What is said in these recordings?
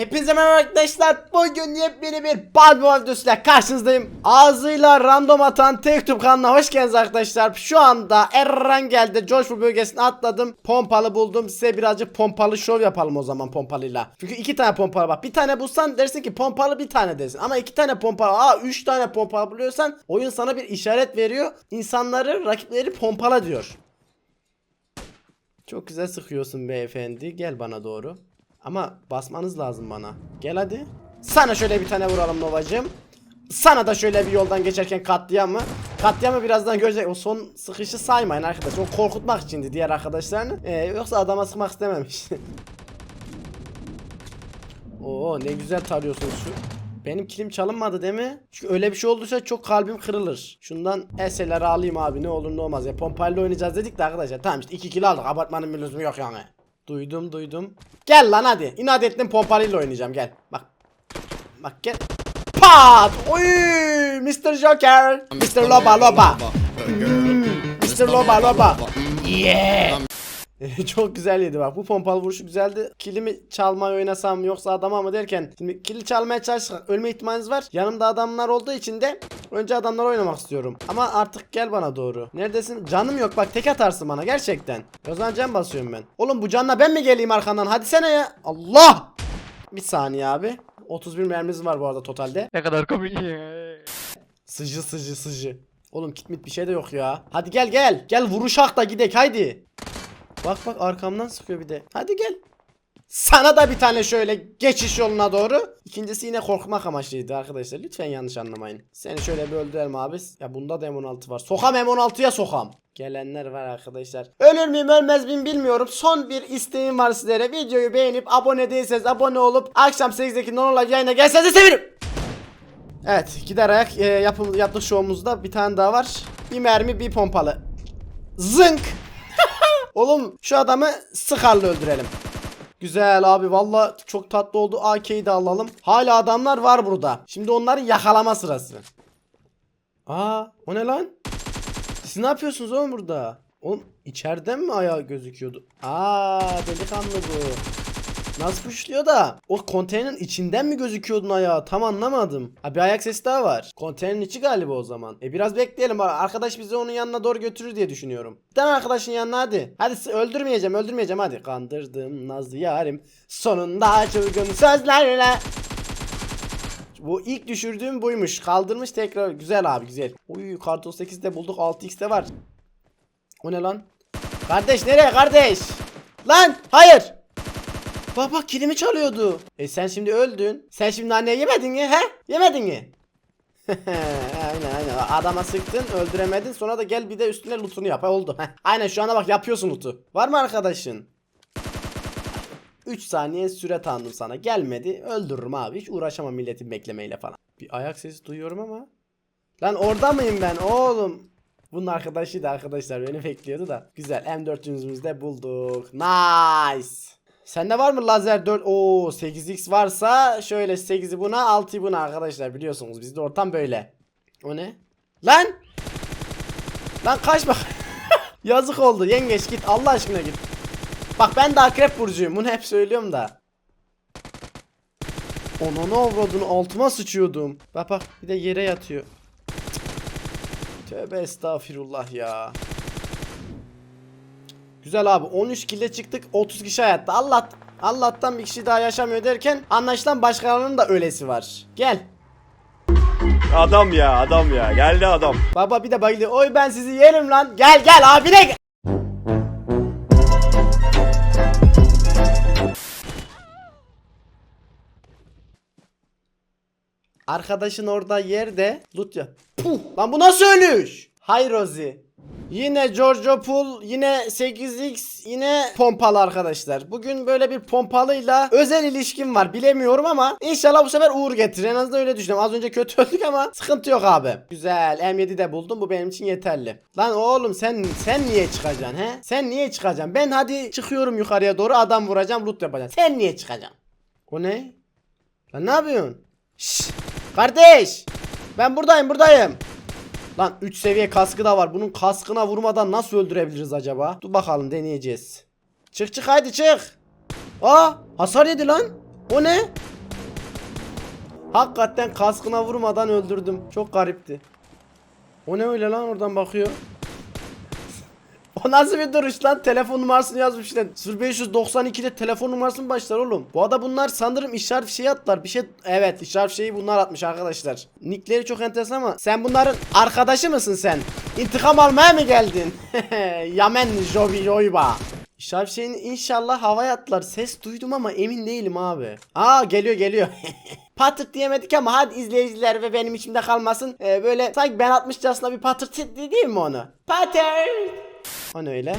Hepinize merhaba arkadaşlar. Bugün yepyeni bir Balbo videosuyla karşınızdayım. Ağzıyla random atan tek YouTube kanalına hoş geldiniz arkadaşlar. Şu anda Errangel'de Coşkulu bölgesine atladım. Pompalı buldum. Size birazcık pompalı şov yapalım o zaman pompalıyla. Çünkü iki tane pompalı var. Bir tane bulsan dersin ki pompalı bir tane dersin. Ama iki tane pompalı, aa üç tane pompalı buluyorsan oyun sana bir işaret veriyor. İnsanları, rakipleri pompala diyor. Çok güzel sıkıyorsun beyefendi. Gel bana doğru. Ama basmanız lazım bana. Gel hadi. Sana şöyle bir tane vuralım Novacım. Sana da şöyle bir yoldan geçerken katliamı. Katliamı birazdan görecek. O son sıkışı saymayın arkadaş. O korkutmak içindi diğer arkadaşlarını. Ee, yoksa adama sıkmak istememiş. Oo ne güzel tarıyorsunuz şu. Benim kilim çalınmadı değil mi? Çünkü öyle bir şey olduysa çok kalbim kırılır. Şundan eseleri alayım abi ne olur ne olmaz ya. Pompayla oynayacağız dedik de arkadaşlar. Tamam işte 2 kilo aldık. Abartmanın bir lüzumu yok yani. Duydum duydum. Gel lan hadi. İnat ettim pompalıyla oynayacağım gel. Bak. Bak gel. Pat! Oy! Mr. Joker. Mr. Loba Loba. Mr. Loba Loba. Yeah. Çok güzel yedi bak. Bu pompalı vuruşu güzeldi. Kilimi çalmayı oynasam yoksa adama mı derken şimdi kili çalmaya çalışırsak ölme ihtimaliniz var. Yanımda adamlar olduğu için de önce adamlar oynamak istiyorum. Ama artık gel bana doğru. Neredesin? Canım yok bak tek atarsın bana gerçekten. O zaman can basıyorum ben. Oğlum bu canla ben mi geleyim arkandan? Hadi sene ya. Allah! Bir saniye abi. 31 mermimiz var bu arada totalde. Ne kadar komik. Sıcı sıcı sıcı. Oğlum kitmit bir şey de yok ya. Hadi gel gel. Gel vuruşak da gidek haydi. Bak bak arkamdan sıkıyor bir de. Hadi gel. Sana da bir tane şöyle geçiş yoluna doğru. İkincisi yine korkmak amaçlıydı arkadaşlar. Lütfen yanlış anlamayın. Seni şöyle bir öldürelim abi. Ya bunda da M16 var. Sokam M16'ya sokam. Gelenler var arkadaşlar. Ölür müyüm ölmez miyim bilmiyorum. Son bir isteğim var sizlere. Videoyu beğenip abone değilseniz abone olup akşam 8'deki non live yayına gelseniz sevinirim. Evet gider ayak e, yapım, yaptık şovumuzda bir tane daha var. Bir mermi bir pompalı. Zınk. Oğlum şu adamı sıkarla öldürelim. Güzel abi valla çok tatlı oldu. AK'yi de alalım. Hala adamlar var burada. Şimdi onların yakalama sırası. Aa o ne lan? Siz ne yapıyorsunuz oğlum burada? Oğlum içeriden mi ayağı gözüküyordu? Aa delikanlı bu. Nasıl puşluyor da? O konteynerin içinden mi gözüküyordun ayağı? Tam anlamadım. Ha bir ayak sesi daha var. Konteynerin içi galiba o zaman. E biraz bekleyelim. Arkadaş bizi onun yanına doğru götürür diye düşünüyorum. Giden arkadaşın yanına hadi. Hadi öldürmeyeceğim öldürmeyeceğim hadi. Kandırdım nazlı yarim. Sonunda çılgın sözlerle. Bu ilk düşürdüğüm buymuş. Kaldırmış tekrar. Güzel abi güzel. Uy karton 8'de bulduk 6x'de var. O ne lan? Kardeş nereye kardeş? Lan hayır. Bak bak kilimi çalıyordu. E sen şimdi öldün. Sen şimdi anneye yemedin mi he? Yemedin mi? aynen aynen. Adama sıktın öldüremedin sonra da gel bir de üstüne lootunu yap. Oldu. Aynen şu anda bak yapıyorsun lootu. Var mı arkadaşın? 3 saniye süre tanıdım sana. Gelmedi. Öldürürüm abi. Hiç uğraşamam milletin beklemeyle falan. Bir ayak sesi duyuyorum ama. Lan orada mıyım ben oğlum? Bunun arkadaşıydı arkadaşlar. Beni bekliyordu da. Güzel. M400'ümüzü de bulduk. Nice. Sende var mı lazer 4? Oo 8x varsa şöyle 8'i buna 6'yı buna arkadaşlar biliyorsunuz bizde ortam böyle. O ne? Lan! Lan kaçma. Yazık oldu yengeç git Allah aşkına git. Bak ben de akrep burcuyum bunu hep söylüyorum da. Onu ne avradını altıma sıçıyordum. Bak bak bir de yere yatıyor. Tövbe estağfirullah ya. Güzel abi 13 kille çıktık 30 kişi hayatta. Allah Allah'tan bir kişi daha yaşamıyor derken anlaşılan başkalarının da ölesi var. Gel. Adam ya adam ya geldi adam. Baba bir de bayılıyor. Oy ben sizi yerim lan. Gel gel abine gel. Arkadaşın orada yerde loot ya. Puh, lan bu nasıl ölüş? Hay Rozi. Yine Giorgio Pool, yine 8x, yine pompalı arkadaşlar. Bugün böyle bir pompalıyla özel ilişkim var. Bilemiyorum ama inşallah bu sefer uğur getirir. En azından öyle düşünüyorum. Az önce kötü öldük ama sıkıntı yok abi. Güzel. M7 de buldum. Bu benim için yeterli. Lan oğlum sen sen niye çıkacaksın he? Sen niye çıkacaksın? Ben hadi çıkıyorum yukarıya doğru adam vuracağım, loot yapacağım. Sen niye çıkacaksın? O ne? Lan ne yapıyorsun? Şşş. Kardeş. Ben buradayım, buradayım. Lan 3 seviye kaskı da var. Bunun kaskına vurmadan nasıl öldürebiliriz acaba? Dur bakalım deneyeceğiz. Çık çık haydi çık. Aa hasar yedi lan. O ne? Hakikaten kaskına vurmadan öldürdüm. Çok garipti. O ne öyle lan oradan bakıyor. O nasıl bir duruş lan? Telefon numarasını yazmış lan. 0592'de telefon numarası mı başlar oğlum? Bu arada bunlar sanırım işaret fişeği attılar. Bir şey evet işaret fişeği bunlar atmış arkadaşlar. Nickleri çok enteresan ama sen bunların arkadaşı mısın sen? İntikam almaya mı geldin? Yamen Jovi Joyba. İşaret fişeğini inşallah havaya attılar. Ses duydum ama emin değilim abi. Aa geliyor geliyor. Patırt diyemedik ama hadi izleyiciler ve benim içimde kalmasın. Ee, böyle sanki ben atmışçasına bir patırt değil mi onu? Patırt. Ne öyle?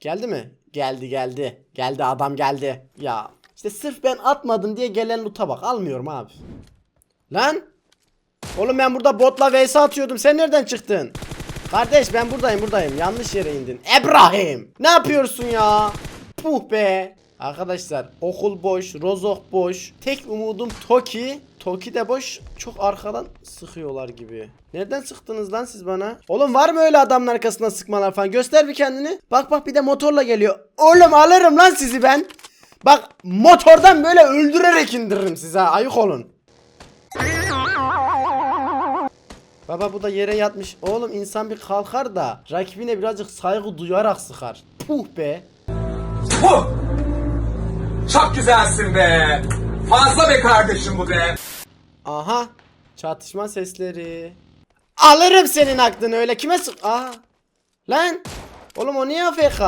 Geldi mi? Geldi geldi. Geldi adam geldi. Ya işte sırf ben atmadım diye gelen loot'a bak. Almıyorum abi. Lan. Oğlum ben burada botla vs atıyordum. Sen nereden çıktın? Kardeş ben buradayım buradayım. Yanlış yere indin. Ebrahim. Ne yapıyorsun ya? Puh be. Arkadaşlar okul boş, rozok boş. Tek umudum Toki. Toki de boş. Çok arkadan sıkıyorlar gibi. Nereden sıktınız lan siz bana? Oğlum var mı öyle adamın arkasından sıkmalar falan? Göster bir kendini. Bak bak bir de motorla geliyor. Oğlum alırım lan sizi ben. Bak motordan böyle öldürerek indiririm size. Ayık olun. Baba bu da yere yatmış. Oğlum insan bir kalkar da rakibine birazcık saygı duyarak sıkar. Puh be. Puh! Çok güzelsin be. Fazla be kardeşim bu be. Aha. Çatışma sesleri. Alırım senin aklını öyle kime sık... Aha. Lan. Oğlum o niye AFK?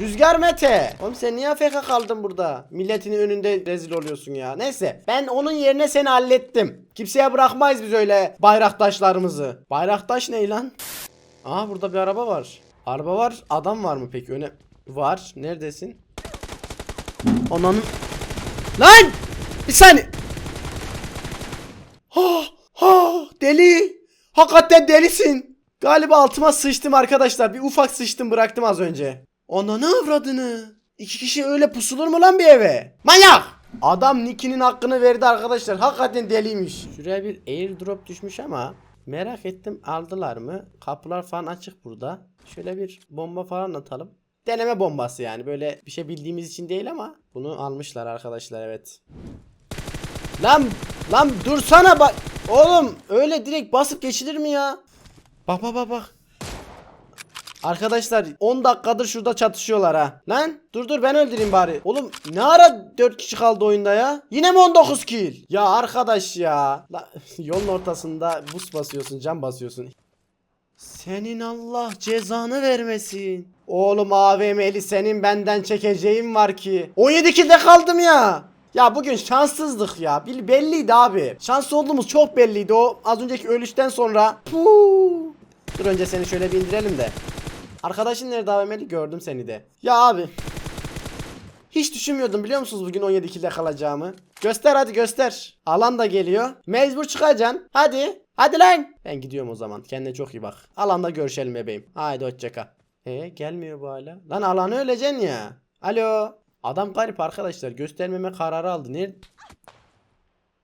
Rüzgar Mete. Oğlum sen niye AFK kaldın burada? Milletin önünde rezil oluyorsun ya. Neyse. Ben onun yerine seni hallettim. Kimseye bırakmayız biz öyle bayraktaşlarımızı. Bayraktaş ne lan? Aha burada bir araba var. Araba var. Adam var mı peki? Öne... Var. Neredesin? Ananın... Lan! Bir saniye. Ha ha deli. Hakikaten delisin. Galiba altıma sıçtım arkadaşlar. Bir ufak sıçtım bıraktım az önce. Ananı avradını. İki kişi öyle pusulur mu lan bir eve? Manyak! Adam Nicky'nin hakkını verdi arkadaşlar. Hakikaten deliymiş. Şuraya bir airdrop düşmüş ama merak ettim aldılar mı? Kapılar falan açık burada. Şöyle bir bomba falan atalım. Deneme bombası yani. Böyle bir şey bildiğimiz için değil ama bunu almışlar arkadaşlar evet. Lan lan dursana bak. Oğlum öyle direkt basıp geçilir mi ya? Bak bak bak bak. Arkadaşlar 10 dakikadır şurada çatışıyorlar ha. Lan dur dur ben öldüreyim bari. Oğlum ne ara 4 kişi kaldı oyunda ya? Yine mi 19 kill? Ya arkadaş ya. La, yolun ortasında bus basıyorsun cam basıyorsun. Senin Allah cezanı vermesin. Oğlum AVM'li senin benden çekeceğim var ki. 17 kilde kaldım ya. Ya bugün şanssızlık ya. Bil- Belliydi abi. Şanslı olduğumuz çok belliydi o az önceki ölüşten sonra. Puh. Dur önce seni şöyle bir indirelim de. Arkadaşın nerede AVM'li gördüm seni de. Ya abi. Hiç düşünmüyordum biliyor musunuz bugün 17 kilde kalacağımı. Göster hadi göster. Alan da geliyor. Mecbur çıkacaksın. Hadi. Hadi lan. Ben gidiyorum o zaman. Kendine çok iyi bak. Alanda görüşelim bebeğim. Haydi hoşçakal. E gelmiyor bu hala. Lan alanı öleceksin ya. Alo. Adam garip arkadaşlar. Göstermeme kararı aldı. Ne?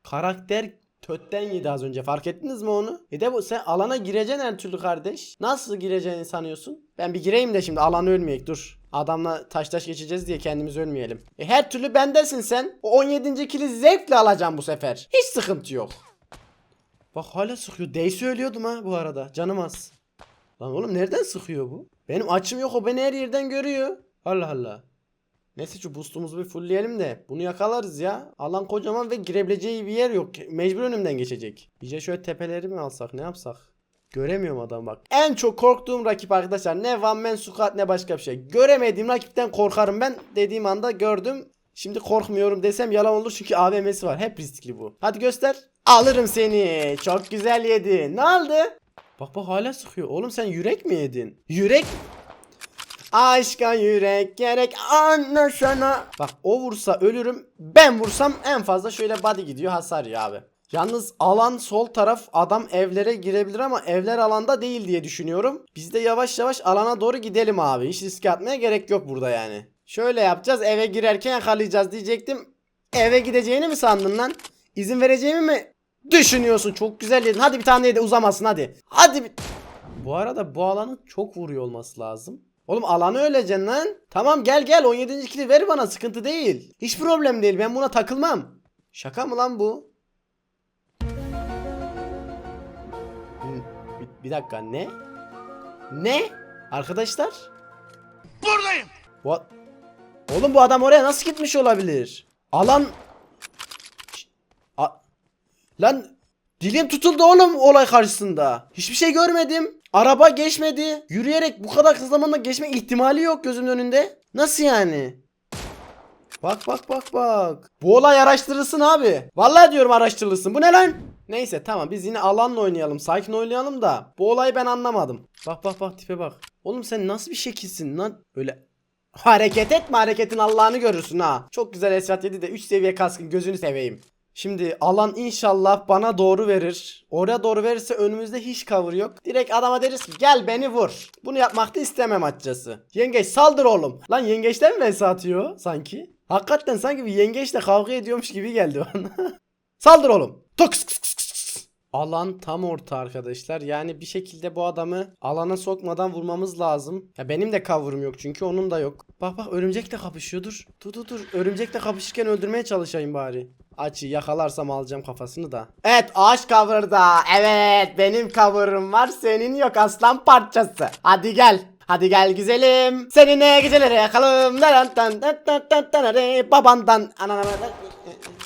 Karakter tötten yedi az önce. Fark ettiniz mi onu? E de bu sen alana gireceksin her türlü kardeş. Nasıl gireceğini sanıyorsun? Ben bir gireyim de şimdi alanı ölmeyek dur. Adamla taş taş geçeceğiz diye kendimiz ölmeyelim. E her türlü bendesin sen. O 17. kili zevkle alacağım bu sefer. Hiç sıkıntı yok. Bak hala sıkıyor. Dey söylüyordum ha bu arada. Canım az. Lan oğlum nereden sıkıyor bu? Benim açım yok o beni her yerden görüyor. Allah Allah. Neyse şu boostumuzu bir fullleyelim de bunu yakalarız ya. Alan kocaman ve girebileceği bir yer yok. Mecbur önümden geçecek. İyice şöyle tepeleri mi alsak ne yapsak? Göremiyorum adam bak. En çok korktuğum rakip arkadaşlar ne One Man Squad ne başka bir şey. Göremediğim rakipten korkarım ben. Dediğim anda gördüm. Şimdi korkmuyorum desem yalan olur çünkü AVM'si var. Hep riskli bu. Hadi göster. Alırım seni. Çok güzel yedin. Ne oldu? Bak bak hala sıkıyor. Oğlum sen yürek mi yedin? Yürek Aşka yürek gerek anne sana. Bak o vursa ölürüm. Ben vursam en fazla şöyle body gidiyor hasar ya abi. Yalnız alan sol taraf adam evlere girebilir ama evler alanda değil diye düşünüyorum. Biz de yavaş yavaş alana doğru gidelim abi. Hiç riske atmaya gerek yok burada yani. Şöyle yapacağız eve girerken yakalayacağız diyecektim. Eve gideceğini mi sandın lan? İzin vereceğimi mi düşünüyorsun. Çok güzel yedin. Hadi bir tane de uzamasın hadi. Hadi bir... Bu arada bu alanın çok vuruyor olması lazım. Oğlum alanı öleceksin lan. Tamam gel gel 17. kili ver bana sıkıntı değil. Hiç problem değil ben buna takılmam. Şaka mı lan bu? Hmm, bir, bir dakika ne? Ne? Arkadaşlar? Buradayım. What? Oğlum bu adam oraya nasıl gitmiş olabilir? Alan Lan dilim tutuldu oğlum olay karşısında. Hiçbir şey görmedim. Araba geçmedi. Yürüyerek bu kadar kısa zamanda geçme ihtimali yok gözümün önünde. Nasıl yani? Bak bak bak bak. Bu olay araştırılsın abi. Vallahi diyorum araştırılsın. Bu ne lan? Neyse tamam biz yine alanla oynayalım. Sakin oynayalım da. Bu olayı ben anlamadım. Bak bak bak tipe bak. Oğlum sen nasıl bir şekilsin lan? Böyle hareket etme hareketin Allah'ını görürsün ha. Çok güzel Esrat 7 de 3 seviye kaskın gözünü seveyim. Şimdi alan inşallah bana doğru verir. Oraya doğru verirse önümüzde hiç cover yok. Direkt adama deriz ki gel beni vur. Bunu yapmak da istemem açıkçası. Yengeç saldır oğlum. Lan yengeçten mi vs atıyor sanki? Hakikaten sanki bir yengeçle kavga ediyormuş gibi geldi bana. saldır oğlum. Toks. Alan tam orta arkadaşlar. Yani bir şekilde bu adamı alana sokmadan vurmamız lazım. Ya benim de cover'ım yok çünkü onun da yok. Bak bak örümcekle kapışıyor dur. Dur dur dur. Örümcekle kapışırken öldürmeye çalışayım bari. Açı yakalarsam alacağım kafasını da. Evet ağaç cover'da. Evet benim cover'ım var senin yok aslan parçası. Hadi gel. Hadi gel güzelim. Seninle geceleri yakalım. Babandan. Anana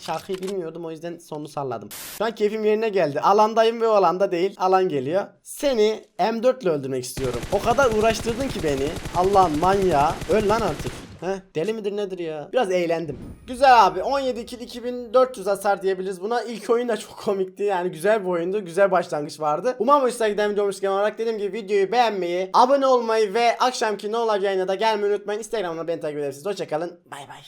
Şarkıyı bilmiyordum o yüzden sonunu salladım. Şu an keyfim yerine geldi. Alandayım ve o alanda değil. Alan geliyor. Seni M4 ile öldürmek istiyorum. O kadar uğraştırdın ki beni. Allah'ın manyağı. Öl lan artık. Heh, deli midir nedir ya? Biraz eğlendim. Güzel abi. 17 kill 2400 hasar diyebiliriz buna. İlk oyun da çok komikti. Yani güzel bir oyundu. Güzel başlangıç vardı. Umarım hoşuna giden videomuz genel olarak dediğim gibi videoyu beğenmeyi, abone olmayı ve akşamki ne olacak yayına da gelmeyi unutmayın. Instagram'da beni takip edebilirsiniz. Hoşçakalın. Bay bay.